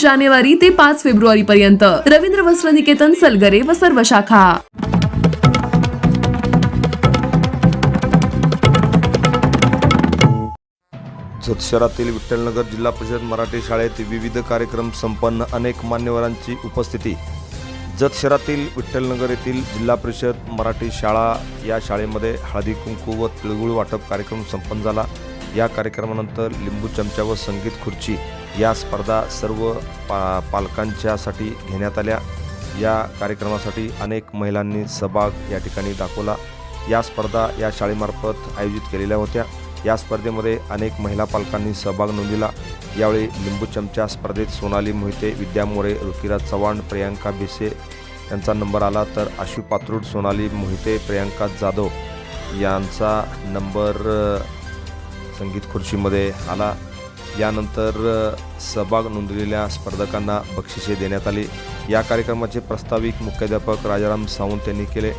जानेवारी ते पाच फेब्रुवारी पर्यंत रवींद्र वस्त्र निकेतन सलगरे व सर्व शाखा. जत शहरातील विठ्ठलनगर जिल्हा परिषद मराठी शाळेत विविध कार्यक्रम संपन्न अनेक मान्यवरांची उपस्थिती. जत शहरातील विठ्ठलनगर येथील जिल्हा परिषद मराठी शाळा या शाळेमध्ये हळदी कुंकू व तिळगुळ वाटप कार्यक्रम संपन्न झाला. या कार्यक्रमानंतर लिंबू चमचा व संगीत खुर्ची या स्पर्धा सर्व पा पालकांच्यासाठी घेण्यात आल्या. या कार्यक्रमासाठी अनेक महिलांनी सहभाग या ठिकाणी दाखवला. या स्पर्धा या शाळेमार्फत आयोजित केलेल्या होत्या. या स्पर्धेमध्ये अनेक महिला पालकांनी सहभाग नोंदविला यावेळी लिंबू स्पर्धेत सोनाली मोहिते विद्या मोरे ऋतिराज चव्हाण प्रियांका भिसे यांचा नंबर आला तर आशु पात्रूड सोनाली मोहिते प्रियांका जाधव यांचा नंबर संगीत खुर्चीमध्ये आला. यानंतर सहभाग नोंदलेल्या स्पर्धकांना बक्षिसे देण्यात आली. या कार्यक्रमाचे प्रस्ताविक मुख्याध्यापक राजाराम सावंत यांनी केले.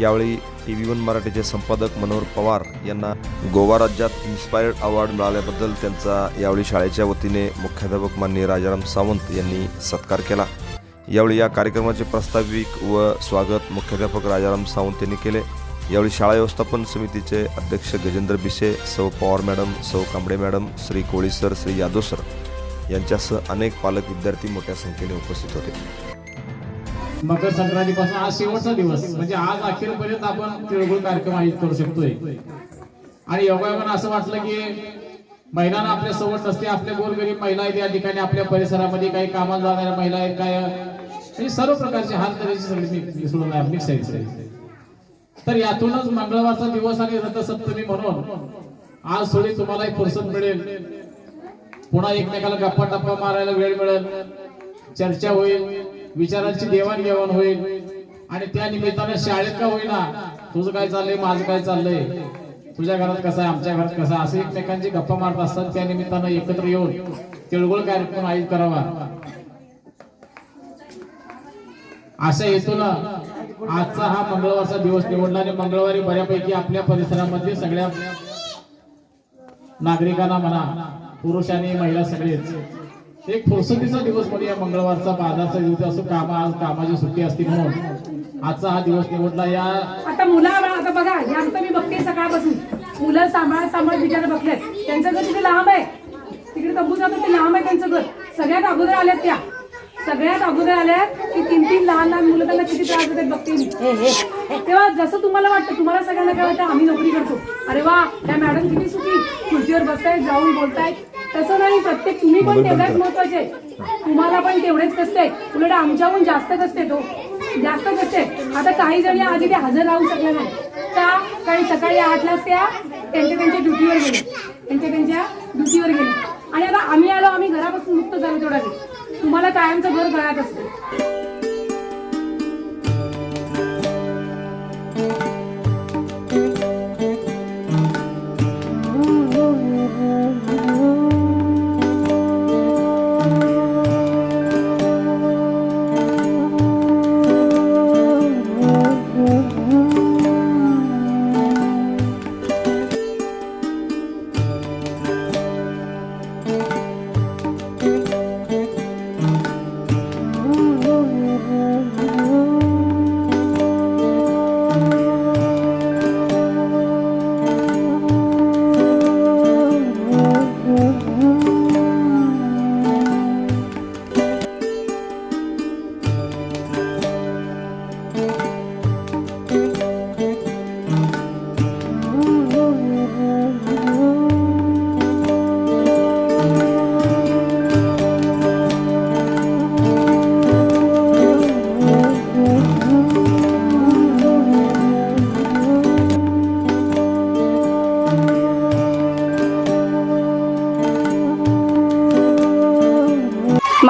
यावेळी टी व्ही वन मराठीचे संपादक मनोहर पवार यांना गोवा राज्यात इन्स्पायर्ड अवॉर्ड मिळाल्याबद्दल त्यांचा यावेळी शाळेच्या वतीने मुख्याध्यापक माननीय राजाराम सावंत यांनी सत्कार केला. यावेळी या कार्यक्रमाचे प्रस्ताविक व स्वागत मुख्याध्यापक राजाराम सावंत यांनी केले. यावेळी शाळा व्यवस्थापन समितीचे अध्यक्ष गजेंद्र बिसे Sau Pawar madam Sau Kambade madam Shri Koli sir Shri Yadav sir यांच्यासह अनेक पालक विद्यार्थी मोठ्या संख्येने उपस्थित होते. मकर संक्रांतीपासून आज शेवटचा दिवस म्हणजे आज अखेरपर्यंत आपण तिळगुळ कार्यक्रम आयोजित करू शकतोय. आणि योगायोगानं असं वाटलं की महिलांना आपल्यासोबत नसते आपल्या गोरगरीब महिला आहेत या ठिकाणी आपल्या परिसरामध्ये काही कामाला जाणाऱ्या महिला आहेत काय सर्व प्रकारचे हाल करायची सगळी मी- आहे मिक्स तर यातूनच मंगळवारचा दिवस आणि रथसप्तमी म्हणून आज थोडी तुम्हाला एक फुरसत मिळेल. पुन्हा एकमेकाला गप्पा टप्पा मारायला वेळ मिळेल. चर्चा होईल विचारांची देवाणघेवाण होईल. आणि त्या निमित्ताने शाळेत का होईना तुझं काय चाललंय माझं काय चाललंय? तुझ्या घरात कसं आहे आमच्या घरात कसं आहे? असे एकमेकांची गप्पा मारत असतात. त्या निमित्तानं एकत्र येऊन तिळगुळ कार्यक्रम आयोजित करावा. अशा हेतून आजचा हा मंगळवारचा दिवस निवडला आणि मंगळवारी बऱ्यापैकी आपल्या परिसरामध्ये सगळ्या नागरिकांना म्हणा पुरुष आणि महिला सगळेच एक फुरसतीचा दिवस म्हणजे या मंगळवारचा बाजारचा दिवस असो कामा आज कामाची सुट्टी असते म्हणून आजचा हा दिवस निवडला. या आता मुलं आता बघा या तर मी बघते सकाळपासून. मुलं सांभाळ सांभाळ बिचारे बघलेत त्यांचं घर तिथे लांब आहे. तिकडे तंबू जातो ते लांब आहे त्यांचं घर. सगळ्यात अगोदर आल्यात त्या. सगळ्यात अगोदर आल्यात की तीन तीन लहान लहान मुलं त्यांना किती त्रास देतात बघते मी. तेव्हा जसं तुम्हाला वाटतं तुम्हाला सगळ्यांना काय वाटतं आम्ही नोकरी करतो. अरे वा त्या मॅडम किती सुखी. खुर्चीवर बसतायत जाऊन बोलतायत. तसं नाही प्रत्येक तुम्ही पण तेवढ्याच महत्त्वाचे तुम्हाला पण तेवढेच कष्ट आहे उलट आमच्याहून जास्त कष्ट आहे तो जास्त कष्ट आहे आता काही जणी आधी ते हजर राहू शकले नाही का? कारण सकाळी आठलाच त्या त्यांच्या त्यांच्या ड्युटीवर गेले त्यांच्या त्यांच्या ड्युटीवर गेले आणि आता आम्ही आलो आम्ही घरापासून मुक्त झालो तेवढा वेळ. तुम्हाला कायमचं घर गळ्यात असतं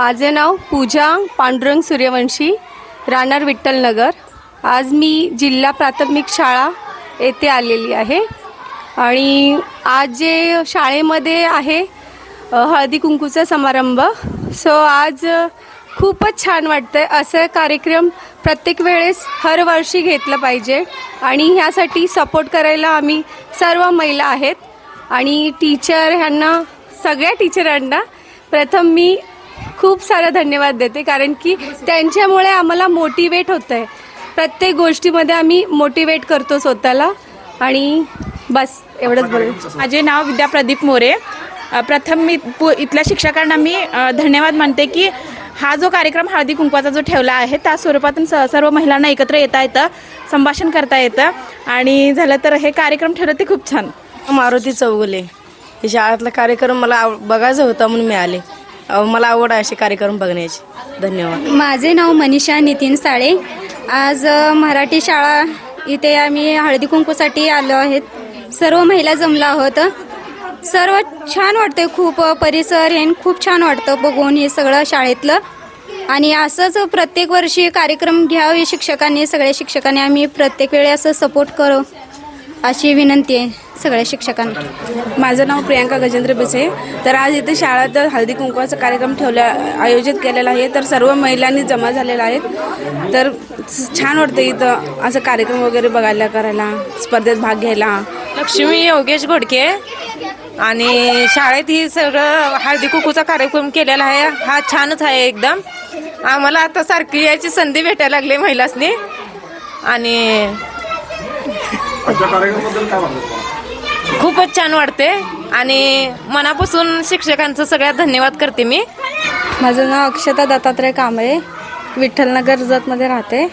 माझे नाव पूजा पांडुरंग सूर्यवंशी राहणार विठ्ठलनगर आज मी जिल्हा प्राथमिक शाळा येथे आलेली आहे. आणि आज जे शाळेमध्ये आहे हळदी कुंकूचा समारंभ सो आज खूपच छान वाटतं आहे असं कार्यक्रम प्रत्येक वेळेस हर वर्षी घेतलं पाहिजे आणि ह्यासाठी सपोर्ट करायला आम्ही सर्व महिला आहेत. आणि टीचर ह्यांना सगळ्या टीचरांना प्रथम मी खूप सारा धन्यवाद देते कारण की त्यांच्यामुळे आम्हाला मोटिवेट होतं आहे प्रत्येक गोष्टीमध्ये आम्ही मोटिवेट करतो स्वतःला. आणि बस एवढंच बोल माझे नाव विद्या प्रदीप मोरे. प्रथम मी पु इथल्या शिक्षकांना मी धन्यवाद मानते की हा जो कार्यक्रम हळदी कुंकवाचा जो ठेवला आहे त्या स्वरूपातून स सर्व महिलांना एकत्र येता येतं संभाषण करता येतं. आणि झालं तर हे कार्यक्रम ठेवलं ते खूप छान. मारुती चौगुले. हे शाळेतला कार्यक्रम मला आव बघायचा होता म्हणून मिळाले. मला आवड आहे असे कार्यक्रम बघण्याची. धन्यवाद. माझे नाव मनीषा नितीन साळे. आज मराठी शाळा इथे आम्ही हळदी कुंकूसाठी आलो आहेत. सर्व महिला जमलो आहोत. सर्व छान वाटतं खूप. परिसर हे खूप छान वाटतं बघून हे सगळं शाळेतलं. आणि असंच प्रत्येक वर्षी कार्यक्रम घ्यावे शिक्षकांनी सगळ्या शिक्षकांनी आम्ही प्रत्येक वेळी असं सपोर्ट करू अशी विनंती आहे. सगळ्या शिक्षकांना माझं नाव प्रियांका गजेंद्र बिसे. तर आज इथे शाळेत हळदी कुंकवाचा कार्यक्रम ठेवला आयोजित केलेला आहे. तर सर्व महिलांनी जमा झालेला आहेत. तर छान वाटतं इथं असं कार्यक्रम वगैरे बघायला करायला स्पर्धेत भाग घ्यायला. लक्ष्मी योगेश घोडके आणि शाळेत ही सगळं हळदी कुकूचा कार्यक्रम केलेला आहे. हा छानच आहे एकदम. आम्हाला आता सारखी याची संधी भेटायला लागली महिलासनी. आणि खूपच छान वाटते आणि मनापासून शिक्षकांचं सगळ्यात धन्यवाद करते मी. माझं नाव अक्षता दत्तात्रय कांबळे विठ्ठलनगर जतमध्ये राहते.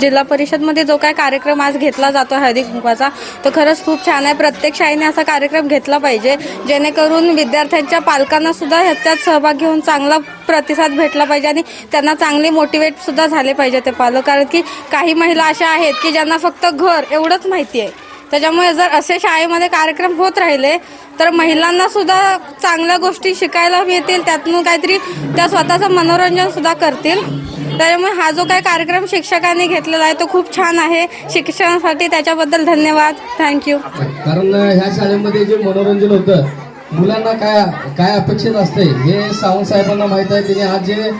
जिल्हा परिषदमध्ये जो काय कार्यक्रम आज घेतला जातो हळदी कुंकवाचा तो खरंच खूप छान आहे. प्रत्येक शाळेने असा कार्यक्रम घेतला पाहिजे जेणेकरून विद्यार्थ्यांच्या पालकांना सुद्धा ह्याच्यात सहभाग घेऊन चांगला प्रतिसाद भेटला पाहिजे आणि त्यांना चांगले मोटिवेट सुद्धा झाले पाहिजे ते पालक. कारण की काही महिला अशा आहेत की ज्यांना फक्त घर एवढंच माहिती आहे. त्याच्यामुळे जर असे शाळेमध्ये कार्यक्रम होत राहिले तर महिलांना सुद्धा चांगल्या गोष्टी शिकायला मिळतील त्यातून काहीतरी त्या स्वतःचं मनोरंजन सुद्धा करतील. त्याच्यामुळे हा जो काही कार्यक्रम शिक्षकांनी घेतलेला आहे तो खूप छान आहे. शिक्षणासाठी त्याच्याबद्दल धन्यवाद. थँक्यू कारण ह्या शाळेमध्ये जे मनोरंजन होतं मुलांना काय काय अपेक्षित असते हे सावंत साहेबांना माहीत आहे. त्यांनी आज जे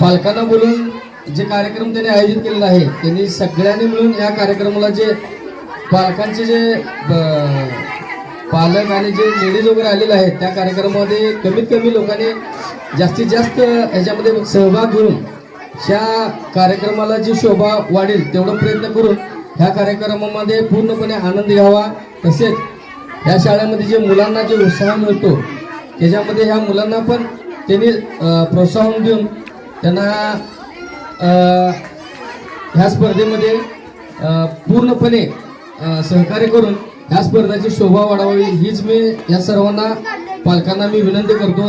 पालकांना बोलून जे कार्यक्रम त्यांनी आयोजित केलेला आहे त्यांनी सगळ्यांनी मिळून या कार्यक्रमाला जे पालकांचे जे पालक आणि जे लेडीज वगैरे आलेले आहेत त्या कार्यक्रमामध्ये कमीत कमी लोकांनी जास्तीत जास्त ह्याच्यामध्ये सहभाग घेऊन ह्या कार्यक्रमाला जी शोभा वाढेल तेवढा प्रयत्न करून ह्या कार्यक्रमामध्ये पूर्णपणे आनंद घ्यावा. तसेच ह्या शाळेमध्ये जे मुलांना जे उत्साह मिळतो त्याच्यामध्ये ह्या मुलांना पण त्यांनी प्रोत्साहन देऊन त्यांना ह्या स्पर्धेमध्ये पूर्णपणे सहकार्य करून ह्या स्पर्धाची शोभा वाढवावी हीच मी या सर्वांना पालकांना मी विनंती करतो.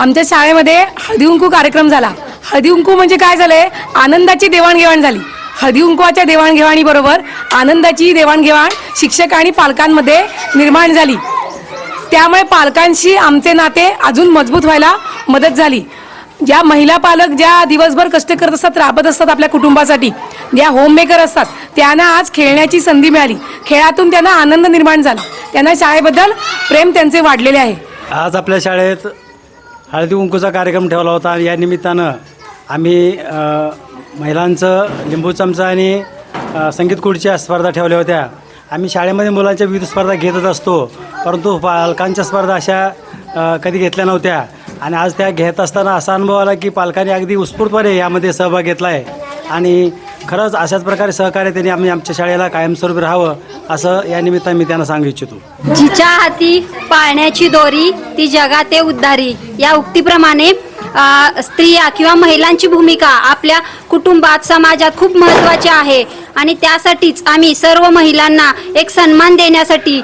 आमच्या शाळेमध्ये हळदी कार्यक्रम झाला. हळदी म्हणजे काय झालंय? आनंदाची देवाणघेवाण झाली. हळदीकुंकवाच्या देवाणघेवाणीबरोबर आनंदाची देवाणघेवाण शिक्षक आणि पालकांमध्ये निर्माण झाली. त्यामुळे पालकांशी आमचे नाते अजून मजबूत व्हायला मदत झाली. ज्या महिला पालक ज्या दिवसभर कष्ट करत असतात राबत असतात आपल्या कुटुंबासाठी ज्या होममेकर असतात त्यांना आज खेळण्याची संधी मिळाली. खेळातून त्यांना आनंद निर्माण झाला. त्यांना शाळेबद्दल प्रेम त्यांचे वाढलेले आहे. आज आपल्या शाळेत हळदी कुंकूचा कार्यक्रम ठेवला होता आणि या निमित्तानं आम्ही महिलांचं लिंबू चमचा आणि संगीत खुर्च्या स्पर्धा ठेवल्या होत्या. आम्ही शाळेमध्ये मुलांच्या विविध स्पर्धा घेतच असतो परंतु पालकांच्या स्पर्धा अशा कधी घेतल्या नव्हत्या. आणि आज त्या घेत असताना असा अनुभव आला की पालकांनी अगदी उत्स्फूर्तपणे यामध्ये सहभाग घेतला आहे आणि खरंच अशाच प्रकारे सहकार्य त्यांनी आम्ही आमच्या शाळेला कायमस्वरूपी राहावं असं या निमित्तानं मी त्यांना सांगू इच्छितो. जिच्या हाती पाळण्याची दोरी ती जगाते उद्धारी. या उक्तीप्रमाणे स्त्रिया किंवा महिलांची भूमिका आपल्या कुटुंबात समाजात खूप महत्त्वाची आहे. आणि त्यासाठीच आम्ही सर्व महिलांना एक सन्मान देण्यासाठी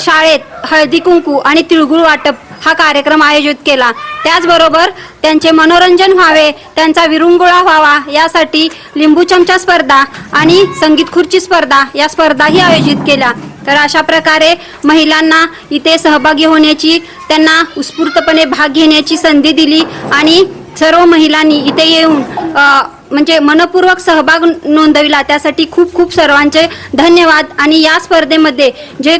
शाळेत हळदी कुंकू आणि तिळगुळ वाटप हा कार्यक्रम आयोजित केला. त्याचबरोबर त्यांचे मनोरंजन व्हावे त्यांचा विरुंगुळा व्हावा यासाठी लिंबू चमचा स्पर्धा आणि संगीत खुर्ची स्पर्धा या स्पर्धाही आयोजित केल्या. तर अशा प्रकारे महिलांना इथे सहभागी होण्याची त्यांना उत्स्फूर्तपणे भाग घेण्याची संधी दिली आणि सर्व महिलांनी इथे येऊन म्हणजे मनपूर्वक सहभाग नोंदविला. त्यासाठी खूप खूप सर्वांचे धन्यवाद. आणि या स्पर्धेमध्ये जे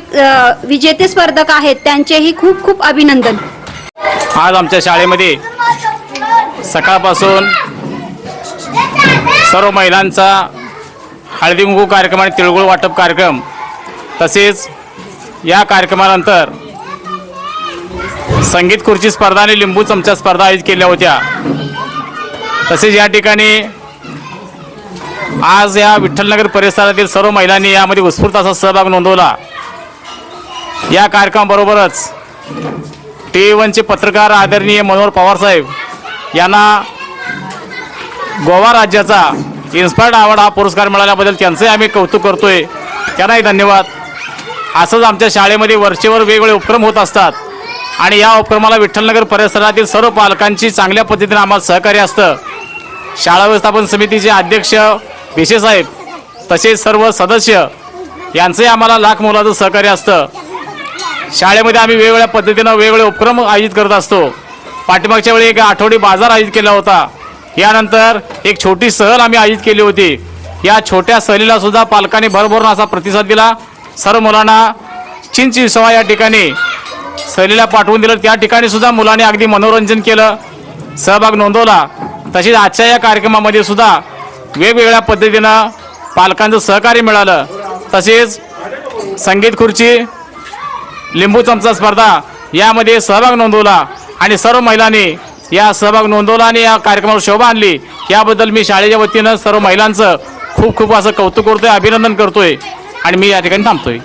विजेते स्पर्धक आहेत त्यांचेही खूप खूप अभिनंदन. आज आमच्या शाळेमध्ये सकाळपासून सर्व महिलांचा हळदी कुंकू कार्यक्रम आणि तिळगुळ वाटप कार्यक्रम तसेच या कार्यक्रमानंतर संगीत खुर्ची स्पर्धा आणि लिंबू चमचा स्पर्धा आयोजित केल्या होत्या. तसेच या ठिकाणी आज या विठ्ठलनगर परिसरातील सर्व महिलांनी यामध्ये उत्स्फूर्त असा सहभाग नोंदवला. या कार्यक्रमाबरोबरच टी व्ही वनचे पत्रकार आदरणीय मनोहर पवारसाहेब यांना गोवा राज्याचा इन्स्पायर्ड अवॉर्ड हा पुरस्कार मिळाल्याबद्दल त्यांचंही आम्ही कौतुक करतोय. त्यांनाही धन्यवाद. असंच आमच्या शाळेमध्ये वरचेवर वेगवेगळे उपक्रम होत असतात आणि या उपक्रमाला विठ्ठलनगर परिसरातील सर्व पालकांची चांगल्या पद्धतीने आम्हाला सहकार्य असतं. शाळा व्यवस्थापन समितीचे अध्यक्ष भिशे साहेब तसेच सर्व सदस्य यांचंही आम्हाला लाख मोलाचं सहकार्य असतं. शाळेमध्ये आम्ही वेगवेगळ्या पद्धतीनं वेगवेगळे उपक्रम आयोजित करत असतो. पाठीमागच्या वेळी एक आठवडी बाजार आयोजित केला होता. यानंतर एक छोटी सहल आम्ही आयोजित केली होती. या छोट्या सहलीला सुद्धा पालकांनी भरभरून असा प्रतिसाद दिला. सर्व मुलांना चिंच सवा या ठिकाणी सहलीला पाठवून दिलं. त्या ठिकाणी सुद्धा मुलांनी अगदी मनोरंजन केलं. सहभाग नोंदवला. तसेच आजच्या या कार्यक्रमामध्ये सुद्धा वेगवेगळ्या पद्धतीनं पालकांचं सहकार्य मिळालं. तसेच संगीत खुर्ची लिंबू चमचा स्पर्धा यामध्ये सहभाग नोंदवला आणि सर्व महिलांनी या सहभाग नोंदवला आणि या कार्यक्रमावर शोभा आणली. याबद्दल मी शाळेच्या वतीनं सर्व महिलांचं खूप खूप असं कौतुक करतोय अभिनंदन करतोय आणि मी या ठिकाणी थांबतोय.